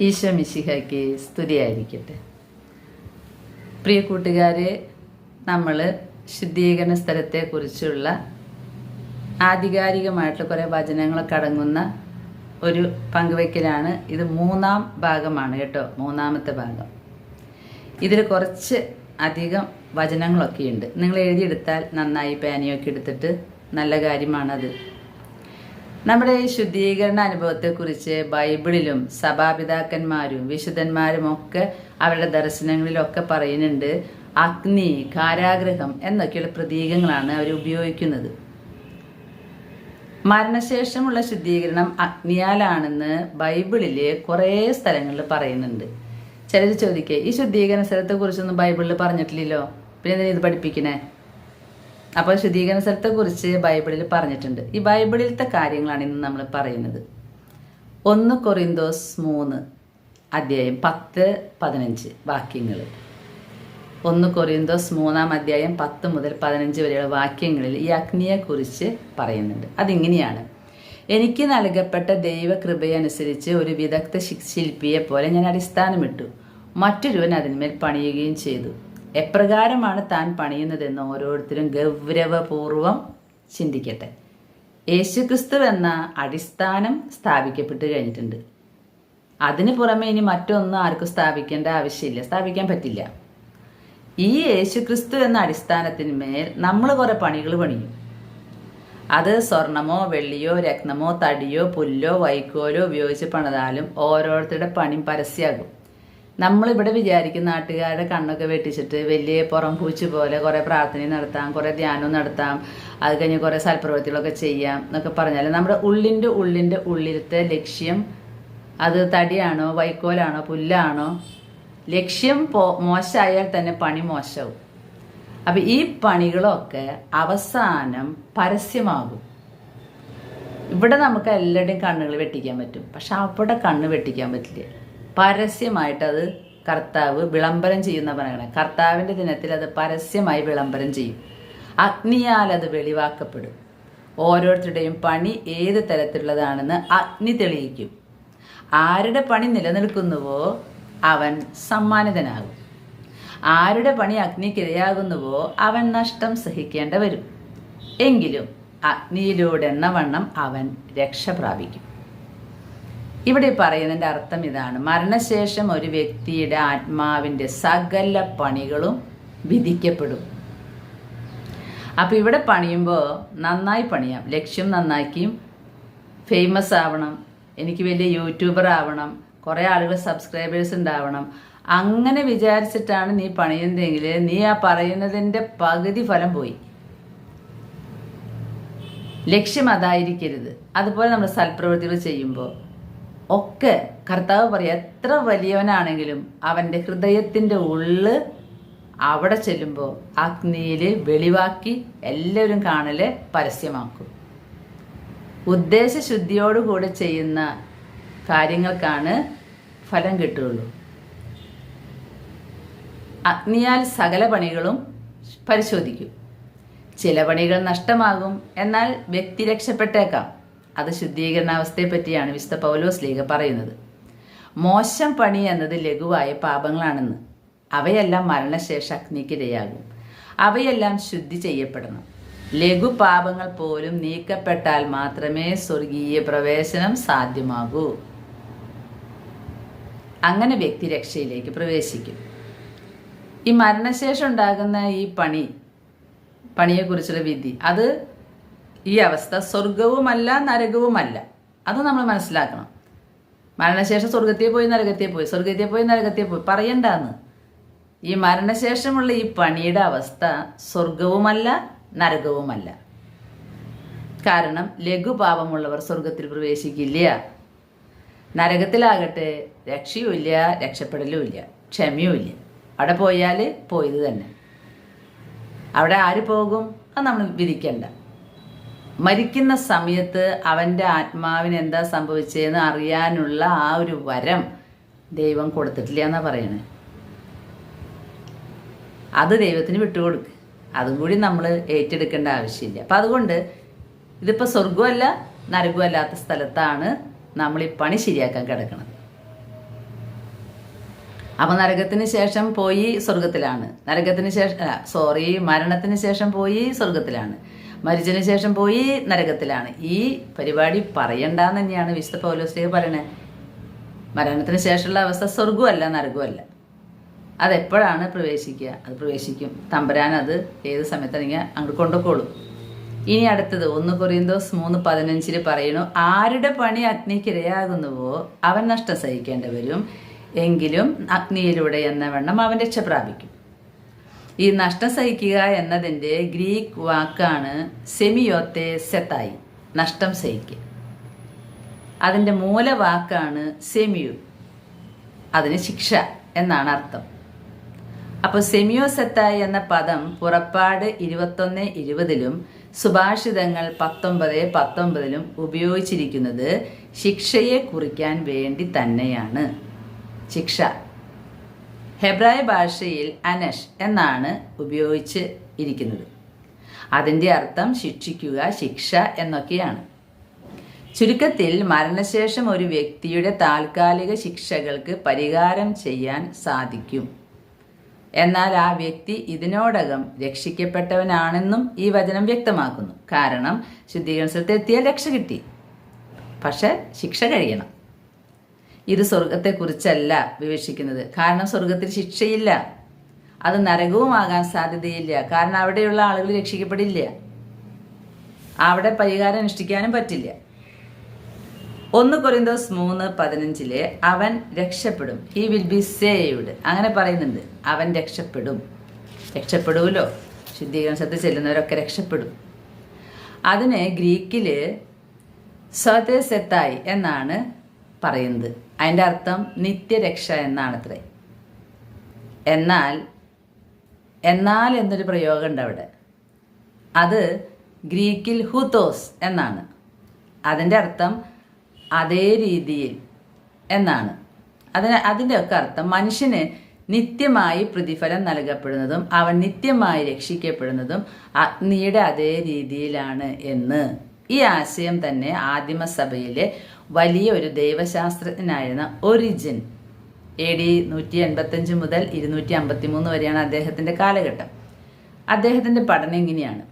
ഈശോ മിശിഹയ്ക്ക് സ്തുതിയായിരിക്കട്ടെ. പ്രിയ കൂട്ടുകാരെ നമ്മൾ ശുദ്ധീകരണ സ്ഥലത്തെക്കുറിച്ചുള്ള ആധികാരികമായിട്ടുള്ള കുറേ വചനങ്ങളൊക്കെ അടങ്ങുന്ന ഒരു പങ്കുവയ്ക്കലാണ് ഇത് മൂന്നാം ഭാഗമാണ് കേട്ടോ മൂന്നാമത്തെ ഭാഗം. ഇതിൽ കുറച്ച് അധികം വചനങ്ങളൊക്കെ ഉണ്ട് നിങ്ങൾ എഴുതിയെടുത്താൽ നന്നായി പാനിയൊക്കെ എടുത്തിട്ട് നല്ല കാര്യമാണത്. നമ്മുടെ ഈ ശുദ്ധീകരണ അനുഭവത്തെക്കുറിച്ച് ബൈബിളിലും സഭാപിതാക്കന്മാരും വിശുദ്ധന്മാരും ഒക്കെ അവരുടെ ദർശനങ്ങളിലൊക്കെ പറയുന്നുണ്ട് അഗ്നി കാരാഗ്രഹം എന്നൊക്കെയുള്ള പ്രതീകങ്ങളാണ് അവർ ഉപയോഗിക്കുന്നത്. മരണശേഷമുള്ള ശുദ്ധീകരണം അഗ്നിയാലാണെന്ന് ബൈബിളിൽ കുറേ സ്ഥലങ്ങളിൽ പറയുന്നുണ്ട്. ചിലർ ചോദിക്കേ ഈ ശുദ്ധീകരണ സ്ഥലത്തെ കുറിച്ചൊന്നും ബൈബിളിൽ പറഞ്ഞിട്ടില്ലല്ലോ? പിന്നെ ഇത് പഠിപ്പിക്കണേ? അപ്പോൾ ശുദ്ധീകരണ സ്ഥലത്തെ കുറിച്ച് ബൈബിളിൽ പറഞ്ഞിട്ടുണ്ട്. ഈ ബൈബിളിലത്തെ കാര്യങ്ങളാണ് ഇന്ന് നമ്മൾ പറയുന്നത്. ഒന്ന് കൊറിന്തോസ് മൂന്ന് അധ്യായം പത്ത് പതിനഞ്ച് വാക്യങ്ങൾ. ഒന്ന് കൊറിന്തോസ് മൂന്നാം അധ്യായം പത്ത് മുതൽ പതിനഞ്ച് വരെയുള്ള വാക്യങ്ങളിൽ ഈ അഗ്നിയെക്കുറിച്ച് പറയുന്നുണ്ട്. അതിങ്ങനെയാണ്. എനിക്ക് നൽകപ്പെട്ട ദൈവകൃപയനുസരിച്ച് ഒരു വിദഗ്ധ ശിൽപിയെ പോലെ ഞാൻ അടിസ്ഥാനമിട്ടു. മറ്റൊരുവൻ അതിന്മേൽ പണിയുകയും ചെയ്തു. എപ്രകാരമാണ് താൻ പണിയുന്നതെന്ന് ഓരോരുത്തരും ഗൗരവപൂർവം ചിന്തിക്കട്ടെ. യേശുക്രിസ്തു എന്ന അടിസ്ഥാനം സ്ഥാപിക്കപ്പെട്ട് കഴിഞ്ഞിട്ടുണ്ട്. അതിന് പുറമെ ഇനി മറ്റൊന്നും ആർക്കും സ്ഥാപിക്കേണ്ട ആവശ്യമില്ല. സ്ഥാപിക്കാൻ പറ്റില്ല. ഈ യേശുക്രിസ്തു എന്ന അടിസ്ഥാനത്തിന്മേൽ നമ്മൾ കുറെ പണികൾ പണിയും. അത് സ്വർണമോ വെള്ളിയോ രത്നമോ തടിയോ പുല്ലോ വൈക്കോലോ ഉപയോഗിച്ച് പണിതാലും ഓരോരുത്തരുടെ പണി പരസ്യമാകും നമ്മളിവിടെ വിചാരിക്കും നാട്ടുകാരുടെ കണ്ണൊക്കെ വെട്ടിച്ചിട്ട് വലിയ പുറം പൂച്ച് പോലെ കുറേ പ്രാർത്ഥനയും നടത്താം കുറേ ധ്യാനവും നടത്താം അത് കഴിഞ്ഞ് കുറേ സൽപ്രവൃത്തികളൊക്കെ ചെയ്യാം എന്നൊക്കെ പറഞ്ഞാൽ നമ്മുടെ ഉള്ളിന്റെ ഉള്ളിന്റെ ഉള്ളിലത്തെ ലക്ഷ്യം അത് തടിയാണോ വൈക്കോലാണോ പുല്ലാണോ? ലക്ഷ്യം പോ മോശമായാൽ തന്നെ പണി മോശവും. അപ്പൊ ഈ പണികളൊക്കെ അവസാനം പരസ്യമാകും. ഇവിടെ നമുക്ക് എല്ലാവരുടെയും കണ്ണുകൾ വെട്ടിക്കാൻ പറ്റും. പക്ഷെ അവിടെ കണ്ണ് വെട്ടിക്കാൻ പറ്റില്ല. പരസ്യമായിട്ട് അത് കർത്താവ് വിളംബരം ചെയ്യുന്ന പറയണേ കർത്താവിന്റെ ദിനത്തിൽ അത് പരസ്യമായി വിളംബരം ചെയ്യും. അഗ്നിയാൽ അത് വെളിവാക്കപ്പെടും. ഓരോരുത്തരുടെയും പണി ഏത് തരത്തിലുള്ളതാണെന്ന് അഗ്നി തെളിയിക്കും. ആരുടെ പണി നിലനിൽക്കുന്നുവോ അവൻ സമ്മാനിതനാകും. ആരുടെ പണി അഗ്നിക്കിരയാകുന്നുവോ അവൻ നഷ്ടം സഹിക്കേണ്ട വരും. എങ്കിലും അഗ്നിയിലൂടെ എന്ന വണ്ണം അവൻ രക്ഷ പ്രാപിക്കും. ഇവിടെ പറയുന്നതിന്റെ അർത്ഥം ഇതാണ്. മരണശേഷം ഒരു വ്യക്തിയുടെ ആത്മാവിന്റെ സകല പണികളും വിധിക്കപ്പെടും. അപ്പോൾ ഇവിടെ പണിയുമ്പോൾ നന്നായി പണിയാം. ലക്ഷ്യം നന്നാക്കിയും ഫേമസ് ആവണം. എനിക്ക് വലിയ യൂട്യൂബർ ആവണം. കുറേ ആളുകൾ സബ്സ്ക്രൈബേഴ്സ് ഉണ്ടാവണം. അങ്ങനെ വിചാരിച്ചിട്ടാണ് നീ പണിയുന്നതെങ്കിൽ നീ ആ പറയുന്നതിന്റെ പകുതി ഫലം പോയി. ലക്ഷ്യം അതായിരിക്കരുത്. അതുപോലെ നമ്മൾ സൽപ്രവൃത്തികൾ ചെയ്യുമ്പോൾ ഒക്കെ കർത്താവ് പറയുക എത്ര വലിയവനാണെങ്കിലും അവന്റെ ഹൃദയത്തിന്റെ ഉള്ള് അവിടെ ചെല്ലുമ്പോൾ അഗ്നിയിൽ വെളിവാക്കി എല്ലാവരും കാണൽ പരസ്യമാക്കും. ഉദ്ദേശശുദ്ധിയോടുകൂടെ ചെയ്യുന്ന കാര്യങ്ങൾക്കാണ് ഫലം കിട്ടുകയുള്ളൂ. അഗ്നിയാൽ സകല പണികളും പരിശോധിക്കും. ചില പണികൾ നഷ്ടമാകും എന്നാൽ വ്യക്തി രക്ഷപ്പെട്ടേക്കാം. അത് ശുദ്ധീകരണാവസ്ഥയെ പറ്റിയാണ് വിശുദ്ധ പൗലോസ് ലീഗ പറയുന്നത്. മോശം പണി എന്നത് ലഘുവായ പാപങ്ങളാണെന്ന്. അവയെല്ലാം മരണശേഷ അഗ്നിക്കിരയാകും. അവയെല്ലാം ശുദ്ധി ചെയ്യപ്പെടണം. ലഘു പാപങ്ങൾ പോലും നീക്കപ്പെട്ടാൽ മാത്രമേ സ്വർഗീയ പ്രവേശനം സാധ്യമാകൂ. അങ്ങനെ വ്യക്തി രക്ഷയിലേക്ക് പ്രവേശിക്കും. ഈ മരണശേഷം ഉണ്ടാകുന്ന ഈ പണി പണിയെക്കുറിച്ചുള്ള വിധി അത് ഈ അവസ്ഥ സ്വർഗവുമല്ല നരകവുമല്ല. അത് നമ്മൾ മനസ്സിലാക്കണം. മരണശേഷം സ്വർഗത്തിൽ പോയി നരകത്തിൽ പോയി. സ്വർഗത്തിൽ പോയി നരകത്തിൽ പോയി. പറയണ്ടാന്ന്. ഈ മരണശേഷമുള്ള ഈ പണിയുടെ അവസ്ഥ സ്വർഗവുമല്ല നരകവുമല്ല. കാരണം ലഘുപാപമുള്ളവർ സ്വർഗത്തിൽ പ്രവേശിക്കില്ല. നരകത്തിലാകട്ടെ രക്ഷയുമില്ല രക്ഷപ്പെടലുമില്ല ക്ഷമയുമില്ല. അവിടെ പോയാൽ പോയത് തന്നെ. അവിടെ ആര് പോകും? അത് നമ്മൾ വിധിക്കണ്ട. മരിക്കുന്ന സമയത്ത് അവന്റെ ആത്മാവിന് എന്താ സംഭവിച്ചതെന്ന് അറിയാനുള്ള ആ ഒരു വരം ദൈവം കൊടുത്തിട്ടില്ല എന്നാ പറയുന്നത് അത് ദൈവത്തിന് വിട്ടുകൊടുക്ക്. അതും കൂടി നമ്മൾ ഏറ്റെടുക്കേണ്ട ആവശ്യമില്ല. അപ്പം അതുകൊണ്ട് ഇതിപ്പോൾ സ്വർഗമല്ല നരകമല്ലാത്ത സ്ഥലത്താണ് നമ്മൾ ഈ പണി ശരിയാക്കാൻ കിടക്കുന്നത് അപ്പം നരകത്തിന് ശേഷം പോയി സ്വർഗത്തിലാണ് നരകത്തിന് ശേഷം സോറി മരണത്തിന് ശേഷം പോയി സ്വർഗത്തിലാണ് മരിച്ചതിന് ശേഷം പോയി നരകത്തിലാണ്. ഈ പരിപാടി പറയണ്ടെന്ന് തന്നെയാണ് വിശുദ്ധ പൗലോസ്ലിഹ പറയണേ. മരണത്തിന് ശേഷമുള്ള അവസ്ഥ സ്വർഗമല്ല നരകമല്ല അതെപ്പോഴാണ് പ്രവേശിക്കുക? അത് പ്രവേശിക്കും. തമ്പരാൻ അത് ഏത് സമയത്താണെങ്കിൽ അങ്ങോട്ട് കൊണ്ടുപോകും. ഇനി അടുത്തത് ഒന്ന് കൊറിയന്തോസ് മൂന്ന് പതിനഞ്ചിൽ പറയുന്നു ആരുടെ പണി അഗ്നിക്കിരയാകുന്നുവോ? അവൻ നഷ്ടം സഹിക്കേണ്ടി വരും എങ്കിലും അഗ്നിയിലൂടെ എന്ന വണ്ണം അവൻ രക്ഷ പ്രാപിക്കും ഈ നഷ്ടം സഹിക്കുക എന്നതിന്റെ ഗ്രീക്ക് വാക്കാണ് സെമിയോത്തെ സെത്തായി നഷ്ടം സഹിക്കുക. അതിന്റെ മൂലവാക്കാണ് സെമിയു. അതിന് ശിക്ഷ എന്നാണ് അർത്ഥം. അപ്പോൾ സെമിയോസെത്തായി എന്ന പദം പുറപ്പാട് ഇരുപത്തൊന്ന് ഇരുപതിലും സുഭാഷിതങ്ങൾ പത്തൊമ്പത് പത്തൊമ്പതിലും ഉപയോഗിച്ചിരിക്കുന്നത് ശിക്ഷയെ കുറിക്കാൻ വേണ്ടി തന്നെയാണ്. ശിക്ഷ. ഹെബ്രായ ഭാഷയിൽ അനഷ് എന്നാണ് ഉപയോഗിച്ച് ഇരിക്കുന്നത്. അതിന്റെ അർത്ഥം ശിക്ഷിക്കുക ശിക്ഷ എന്നൊക്കെയാണ്. ചുരുക്കത്തിൽ മരണശേഷം ഒരു വ്യക്തിയുടെ താൽക്കാലിക ശിക്ഷകൾക്ക് പരിഹാരം ചെയ്യാൻ സാധിക്കും. എന്നാൽ ആ വ്യക്തി ഇതിനോടകം രക്ഷിക്കപ്പെട്ടവനാണെന്നും ഈ വചനം വ്യക്തമാക്കുന്നു. കാരണം ശുദ്ധീകരണത്തിൽ എത്തിയാൽ രക്ഷ കിട്ടി. പക്ഷെ ശിക്ഷ കഴിയണം. ഇത് സ്വർഗത്തെക്കുറിച്ചല്ല വിവക്ഷിക്കുന്നത്. കാരണം സ്വർഗത്തിൽ ശിക്ഷയില്ല. അത് നരകവുമാകാൻ സാധ്യതയില്ല. കാരണം അവിടെയുള്ള ആളുകൾ രക്ഷിക്കപ്പെടില്ല. അവിടെ പരിഹാരം അനുഷ്ഠിക്കാനും പറ്റില്ല. ഒന്ന് കൊറിന്തോസ് മൂന്ന് പതിനഞ്ചിലെ അവൻ രക്ഷപ്പെടും. ഹി വിൽ ബി സേവ്ഡ് അങ്ങനെ പറയുന്നുണ്ട്. അവൻ രക്ഷപ്പെടും. രക്ഷപ്പെടുമല്ലോ ശുദ്ധീകരണത്തിൽ ചെല്ലുന്നവരൊക്കെ രക്ഷപ്പെടും. അതിന് ഗ്രീക്കിൽ സ്വതേ സെത്തായി എന്നാണ് പറയുന്നത്. അതിന്റെ അർത്ഥം നിത്യരക്ഷ എന്നാണത്രേ. എന്നാൽ എന്നാൽ എന്നൊരു പ്രയോഗമുണ്ട് അവിടെ അത് ഗ്രീക്കിൽ ഹുതോസ് എന്നാണ്. അതിന്റെ അർത്ഥം അതേ രീതിയിൽ എന്നാണ്. അതിന് അതിന്റെയൊക്കെ അർത്ഥം മനുഷ്യന് നിത്യമായി പ്രതിഫലം നൽകപ്പെടുന്നതും അവൻ നിത്യമായി രക്ഷിക്കപ്പെടുന്നതും അഗ്നിയുടെ അതേ രീതിയിലാണ് എന്ന്. ഈ ആശയം തന്നെ ആദിമസഭയിലെ വലിയ ഒരു ദൈവശാസ്ത്രജ്ഞനായിരുന്ന ഒറിജിൻ. എ ഡി നൂറ്റി എൺപത്തഞ്ച് മുതൽ ഇരുന്നൂറ്റി അമ്പത്തി മൂന്ന് വരെയാണ് അദ്ദേഹത്തിന്റെ കാലഘട്ടം. അദ്ദേഹത്തിന്റെ പഠനം ഇങ്ങനെയാണ്.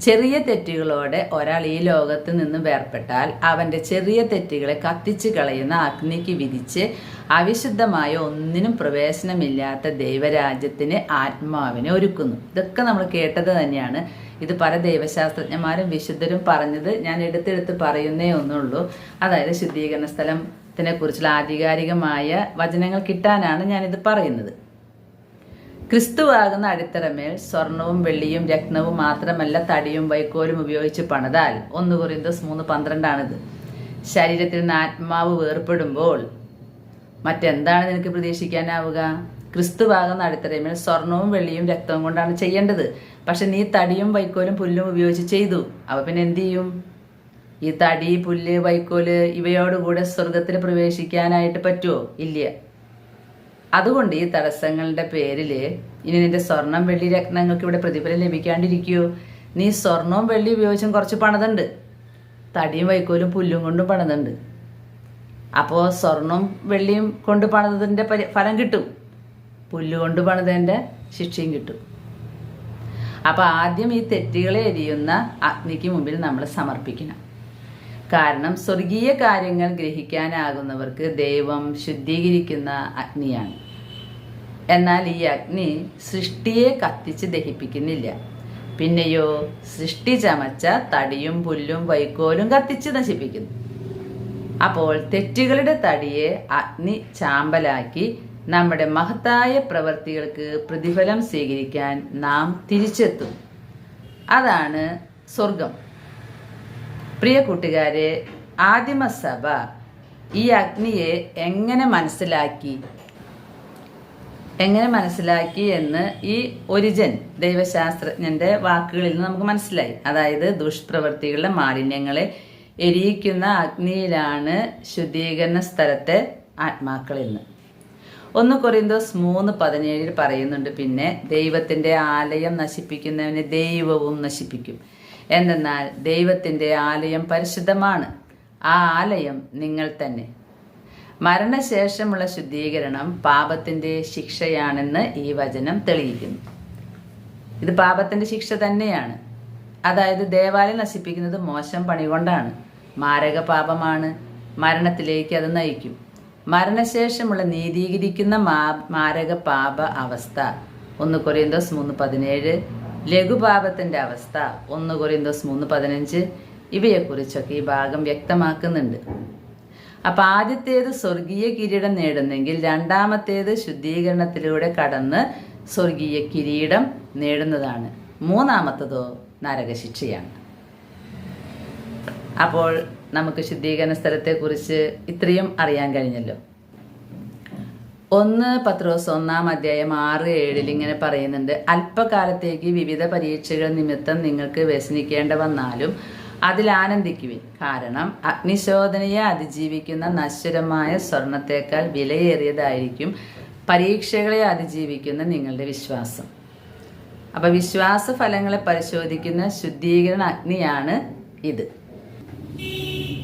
ചെറിയ തെറ്റുകളോടെ ഒരാൾ ഈ ലോകത്ത് നിന്ന് വേർപ്പെട്ടാൽ അവന്റെ ചെറിയ തെറ്റുകളെ കത്തിച്ചു കളയുന്ന അഗ്നിക്ക് വിധിച്ച് അവിശുദ്ധമായ ഒന്നിനും പ്രവേശനമില്ലാത്ത ദൈവരാജ്യത്തിന് ആത്മാവിനെ ഒരുക്കുന്നു. ഇതൊക്കെ നമ്മൾ കേട്ടത് തന്നെയാണ്. ഇത് പല ദൈവശാസ്ത്രജ്ഞന്മാരും വിശുദ്ധരും പറഞ്ഞത് ഞാൻ എടുത്തെടുത്ത് പറയുന്നേ ഒന്നുള്ളൂ. അതായത് ശുദ്ധീകരണ സ്ഥലത്തിനെ കുറിച്ചുള്ള ആധികാരികമായ വചനങ്ങൾ കിട്ടാനാണ് ഞാനിത് പറയുന്നത്. ക്രിസ്തുവാകുന്ന അടിത്തറമേൽ സ്വർണവും വെള്ളിയും രത്നവും മാത്രമല്ല തടിയും വൈക്കോലും ഉപയോഗിച്ച് പണിതാൽ. ഒന്ന് കുറിന്തോസ് മൂന്ന് പന്ത്രണ്ടാണിത്. ശരീരത്തിൽ നിന്ന് ആത്മാവ് വേർപ്പെടുമ്പോൾ മറ്റെന്താണ് നിനക്ക് പ്രതീക്ഷിക്കാനാവുക? ക്രിസ്തുവാകുന്ന നടത്തരമിൽ സ്വർണവും വെള്ളിയും രക്തവും കൊണ്ടാണ് ചെയ്യേണ്ടത്. പക്ഷെ നീ തടിയും വൈക്കോലും പുല്ലും ഉപയോഗിച്ച് ചെയ്തു. അവ പിന്നെ എന്ത് ചെയ്യും? ഈ തടി പുല്ല് വൈക്കോൽ ഇവയോടുകൂടെ സ്വർഗത്തിൽ പ്രവേശിക്കാനായിട്ട് പറ്റുമോ ഇല്ല. അതുകൊണ്ട് ഈ തടസ്സങ്ങളുടെ പേരിൽ ഇനി നിന്റെ സ്വർണം വെള്ളി രത്നങ്ങൾക്ക് ഇവിടെ പ്രതിഫലം ലഭിക്കാണ്ടിരിക്കുമോ നീ സ്വർണവും വെള്ളി ഉപയോഗിച്ചും കുറച്ച് പണിതുണ്ട്. തടിയും വൈക്കോലും പുല്ലും കൊണ്ടും പണിതുണ്ട്. അപ്പോൾ സ്വർണവും വെള്ളിയും കൊണ്ട് പണിതതിന്റെ ഫലം കിട്ടും. പുല്ല് കൊണ്ട് പണിതതിന്റെ ശിക്ഷയും കിട്ടും. അപ്പോൾ ആദ്യം ഈ തെറ്റുകളെ എരിയുന്ന അഗ്നിക്ക് മുമ്പിൽ നമ്മൾ സമർപ്പിക്കണം. കാരണം സ്വർഗീയ കാര്യങ്ങൾ ഗ്രഹിക്കാനാകുന്നവർക്ക് ദൈവം ശുദ്ധീകരിക്കുന്ന അഗ്നിയാണ്. എന്നാൽ ഈ അഗ്നി സൃഷ്ടിയെ കത്തിച്ച് ദഹിപ്പിക്കുന്നില്ല. പിന്നെയോ സൃഷ്ടി ചമച്ച തടിയും പുല്ലും വൈക്കോലും കത്തിച്ച് നശിപ്പിക്കുന്നു. അപ്പോൾ തെറ്റുകളുടെ തടിയെ അഗ്നി ചാമ്പലാക്കി നമ്മുടെ മഹത്തായ പ്രവൃത്തികൾക്ക് പ്രതിഫലം സ്വീകരിക്കാൻ നാം തിരിച്ചെത്തും. അതാണ് സ്വർഗം പ്രിയ കൂട്ടുകാരെ ആദിമസഭ ഈ അഗ്നിയെ എങ്ങനെ മനസ്സിലാക്കി? എങ്ങനെ മനസ്സിലാക്കി എന്ന് ഈ ഒരിജൻ ദൈവശാസ്ത്രജ്ഞന്റെ വാക്കുകളിൽ നിന്ന് നമുക്ക് മനസ്സിലായി. അതായത് ദുഷ്പ്രവൃത്തികളുടെ മാലിന്യങ്ങളെ എരിയിക്കുന്ന അഗ്നിയിലാണ് ശുദ്ധീകരണ സ്ഥലത്തെ ആത്മാക്കളെന്ന്. ഒന്ന് കൊറിന്തോസ് മൂന്ന് പതിനേഴിൽ പറയുന്നുണ്ട് പിന്നെ ദൈവത്തിന്റെ ആലയം നശിപ്പിക്കുന്നവനെ ദൈവവും നശിപ്പിക്കും. എന്തെന്നാൽ ദൈവത്തിന്റെ ആലയം പരിശുദ്ധമാണ്. ആ ആലയം നിങ്ങൾ തന്നെ. മരണശേഷമുള്ള ശുദ്ധീകരണം പാപത്തിന്റെ ശിക്ഷയാണെന്ന് ഈ വചനം തെളിയിക്കുന്നു. ഇത് പാപത്തിന്റെ ശിക്ഷ തന്നെയാണ്. അതായത് ദേവാലയം നശിപ്പിക്കുന്നത് മോശം പണി കൊണ്ടാണ്. മാരക പാപമാണ് മരണത്തിലേക്ക് അത് നയിക്കും. മരണശേഷമുള്ള നീതീകരിക്കുന്ന മാ മാരക പാപ അവസ്ഥ. ഒന്ന് കൊറിയന്തോസ് മൂന്ന് പതിനേഴ്. ലഘുപാപത്തിന്റെ അവസ്ഥ. ഒന്ന് കൊറിയന്തോസ് മൂന്ന് പതിനഞ്ച്. ഇവയെക്കുറിച്ചൊക്കെ ഈ ഭാഗം വ്യക്തമാക്കുന്നുണ്ട്. അപ്പൊ ആദ്യത്തേത് സ്വർഗീയ കിരീടം നേടുന്നെങ്കിൽ രണ്ടാമത്തേത് ശുദ്ധീകരണത്തിലൂടെ കടന്ന് സ്വർഗീയ കിരീടം നേടുന്നതാണ്. മൂന്നാമത്തതോ നരകശിക്ഷയാണ്. അപ്പോൾ നമുക്ക് ശുദ്ധീകരണ സ്ഥലത്തെക്കുറിച്ച് ഇത്രയും അറിയാൻ കഴിഞ്ഞല്ലോ. ഒന്ന് പത്രോസ് ഒന്നാം അധ്യായം ആറ് ഏഴിൽ ഇങ്ങനെ പറയുന്നുണ്ട് അല്പകാലത്തേക്ക് വിവിധ പരീക്ഷകൾ നിമിത്തം നിങ്ങൾക്ക് വ്യസനിക്കേണ്ട വന്നാലും അതിൽ ആനന്ദിക്കുവിൻ. കാരണം അഗ്നിശോധനയെ അതിജീവിക്കുന്ന നശ്വരമായ സ്വർണത്തേക്കാൾ വിലയേറിയതായിരിക്കും പരീക്ഷകളെ അതിജീവിക്കുന്ന നിങ്ങളുടെ വിശ്വാസം. അപ്പൊ വിശ്വാസ ഫലങ്ങളെ പരിശോധിക്കുന്ന ശുദ്ധീകരണ അഗ്നിയാണ് ഇത്.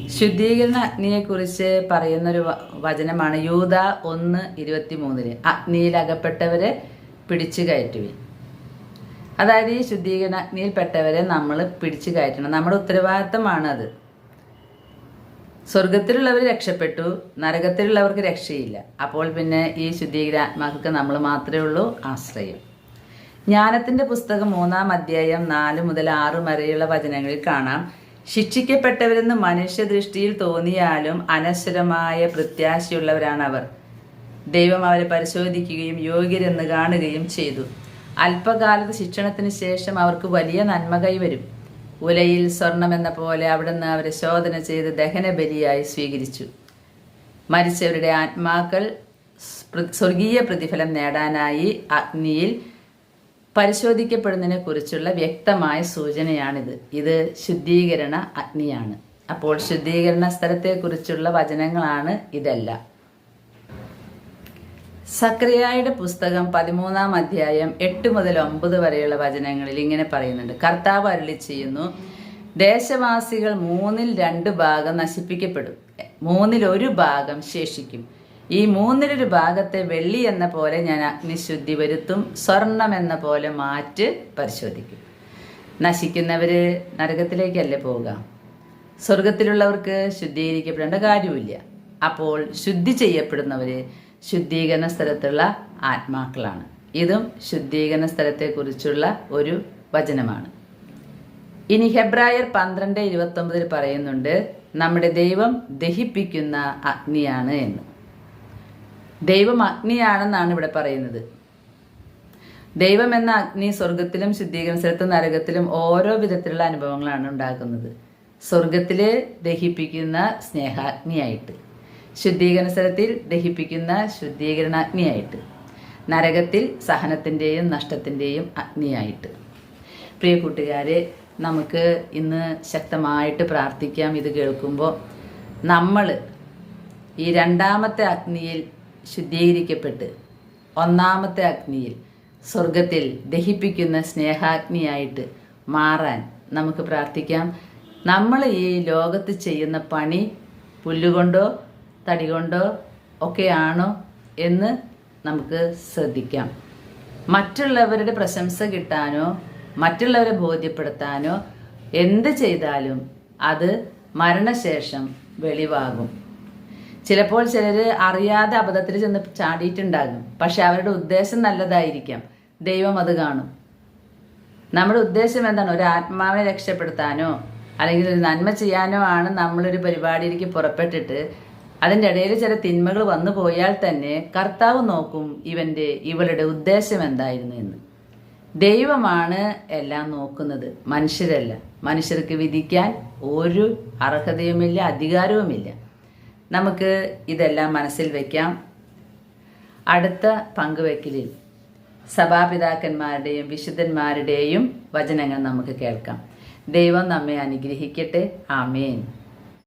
ശുദ്ധീകരണ അഗ്നിയെക്കുറിച്ച് പറയുന്ന ഒരു വചനമാണ് യൂത ഒന്ന് ഇരുപത്തി മൂന്നിൽ അഗ്നിയിൽ അകപ്പെട്ടവരെ പിടിച്ചു കയറ്റുവിൻ. അതായത് ഈ ശുദ്ധീകരണ അഗ്നിയിൽപ്പെട്ടവരെ നമ്മൾ പിടിച്ചു കയറ്റണം. നമ്മുടെ ഉത്തരവാദിത്തമാണ് അത്. സ്വർഗത്തിലുള്ളവർ രക്ഷപ്പെട്ടു നരകത്തിലുള്ളവർക്ക് രക്ഷയില്ല. അപ്പോൾ പിന്നെ ഈ ശുദ്ധീകരണാത്മാക്കൾക്ക് നമ്മൾ മാത്രമേ ഉള്ളൂ ആശ്രയം. ജ്ഞാനത്തിന്റെ പുസ്തകം മൂന്നാം അധ്യായം നാല് മുതൽ ആറ് വരെയുള്ള വചനങ്ങളിൽ കാണാം. ശിക്ഷിക്കപ്പെട്ടവരെന്ന് മനുഷ്യദൃഷ്ടിയിൽ തോന്നിയാലും അനശ്വരമായ പ്രത്യാശയുള്ളവരാണ് അവർ ദൈവം അവരെ പരിശോധിക്കുകയും യോഗ്യരെന്ന് കാണുകയും ചെയ്തു. അല്പകാലത്ത് ശിക്ഷണത്തിന് ശേഷം അവർക്ക് വലിയ നന്മ കൈവരും ഉലയിൽ സ്വർണമെന്ന പോലെ അവിടുന്ന് അവരെ ശോധന ചെയ്ത് ദഹനബലിയായി സ്വീകരിച്ചു. മരിച്ചവരുടെ ആത്മാക്കൾ സ്വർഗീയ പ്രതിഫലം നേടാനായി അഗ്നിയിൽ പരിശോധിക്കപ്പെടുന്നതിനെ കുറിച്ചുള്ള വ്യക്തമായ സൂചനയാണിത്. ഇത് ശുദ്ധീകരണ അഗ്നിയാണ്. അപ്പോൾ ശുദ്ധീകരണ സ്ഥലത്തെക്കുറിച്ചുള്ള വചനങ്ങളാണ് ഇതല്ല. സക്രിയായുടെ പുസ്തകം പതിമൂന്നാം അധ്യായം എട്ട് മുതൽ ഒമ്പത് വരെയുള്ള വചനങ്ങളിൽ ഇങ്ങനെ പറയുന്നുണ്ട്. കർത്താവ് അരുളി ചെയ്യുന്നു ദേശവാസികൾ മൂന്നിൽ രണ്ട് ഭാഗം നശിപ്പിക്കപ്പെടും. മൂന്നിൽ ഒരു ഭാഗം ശേഷിക്കും. ഈ മൂന്നിലൊരു ഭാഗത്തെ വെള്ളി എന്ന പോലെ ഞാൻ അഗ്നിശുദ്ധി വരുത്തും സ്വർണം എന്ന പോലെ മാറ്റ് പരിശോധിക്കും. നശിക്കുന്നവര് നരകത്തിലേക്കല്ലേ പോവുക? സ്വർഗത്തിലുള്ളവർക്ക് ശുദ്ധീകരിക്കപ്പെടേണ്ട കാര്യമില്ല അപ്പോൾ ശുദ്ധി ചെയ്യപ്പെടുന്നവര് ശുദ്ധീകരണ സ്ഥലത്തുള്ള ആത്മാക്കളാണ്. ഇതും ശുദ്ധീകരണ സ്ഥലത്തെക്കുറിച്ചുള്ള ഒരു വചനമാണ്. ഇനി ഹെബ്രായർ പന്ത്രണ്ട് ഇരുപത്തി ഒമ്പതിൽ പറയുന്നുണ്ട് നമ്മുടെ ദൈവം ദഹിപ്പിക്കുന്ന അഗ്നിയാണ് എന്ന്. ദൈവം അഗ്നിയാണെന്നാണ് ഇവിടെ പറയുന്നത്. ദൈവം എന്ന അഗ്നി സ്വർഗത്തിലും ശുദ്ധീകരണ സ്ഥലത്തും നരകത്തിലും ഓരോ വിധത്തിലുള്ള അനുഭവങ്ങളാണ് ഉണ്ടാക്കുന്നത്. സ്വർഗത്തിൽ ദഹിപ്പിക്കുന്ന സ്നേഹാഗ്നിയായിട്ട് ശുദ്ധീകരണ സ്ഥലത്തിൽ ദഹിപ്പിക്കുന്ന ശുദ്ധീകരണാഗ്നിയായിട്ട് നരകത്തിൽ സഹനത്തിന്റെയും നഷ്ടത്തിന്റെയും അഗ്നിയായിട്ട്. പ്രിയ കൂട്ടുകാരെ നമുക്ക് ഇന്ന് ശക്തമായിട്ട് പ്രാർത്ഥിക്കാം. ഇത് കേൾക്കുമ്പോൾ നമ്മൾ ഈ രണ്ടാമത്തെ അഗ്നിയിൽ ശുദ്ധീകരിക്കപ്പെട്ട് ഒന്നാമത്തെ അഗ്നിയിൽ സ്വർഗത്തിൽ ദഹിപ്പിക്കുന്ന സ്നേഹാഗ്നിയായിട്ട് മാറാൻ നമുക്ക് പ്രാർത്ഥിക്കാം. നമ്മൾ ഈ ലോകത്ത് ചെയ്യുന്ന പണി പുല്ലുകൊണ്ടോ തടി കൊണ്ടോ ഒക്കെയാണോ എന്ന് നമുക്ക് ശ്രദ്ധിക്കാം. മറ്റുള്ളവരുടെ പ്രശംസ കിട്ടാനോ മറ്റുള്ളവരെ ബോധ്യപ്പെടുത്താനോ എന്ത് ചെയ്താലും അത് മരണശേഷം വെളിവാകും. ചിലപ്പോൾ ചിലർ അറിയാതെ അബദ്ധത്തിൽ ചെന്ന് ചാടിയിട്ടുണ്ടാകും. പക്ഷെ അവരുടെ ഉദ്ദേശം നല്ലതായിരിക്കാം. ദൈവം അത് കാണും. നമ്മുടെ ഉദ്ദേശം എന്താണ്? ഒരു ആത്മാവിനെ രക്ഷപ്പെടുത്താനോ അല്ലെങ്കിൽ ഒരു നന്മ ചെയ്യാനോ ആണ് നമ്മളൊരു പരിപാടിയിലേക്ക് പുറപ്പെട്ടിട്ട് അതിന്റെ ഇടയിൽ ചില തിന്മകൾ വന്നു പോയാൽ തന്നെ കർത്താവ് നോക്കും ഇവന്റെ ഇവളുടെ ഉദ്ദേശം എന്തായിരുന്നു എന്ന്. ദൈവമാണ് എല്ലാം നോക്കുന്നത്. മനുഷ്യരല്ല. മനുഷ്യർക്ക് വിധിക്കാൻ ഒരു അർഹതയുമില്ല അധികാരവുമില്ല. നമുക്ക് ഇതെല്ലാം മനസ്സിൽ വയ്ക്കാം അടുത്ത പങ്കുവെക്കലിൽ സഭാപിതാക്കന്മാരുടെയും വിശുദ്ധന്മാരുടെയും വചനങ്ങൾ നമുക്ക് കേൾക്കാം. ദൈവം നമ്മെ അനുഗ്രഹിക്കട്ടെ. ആമേൻ.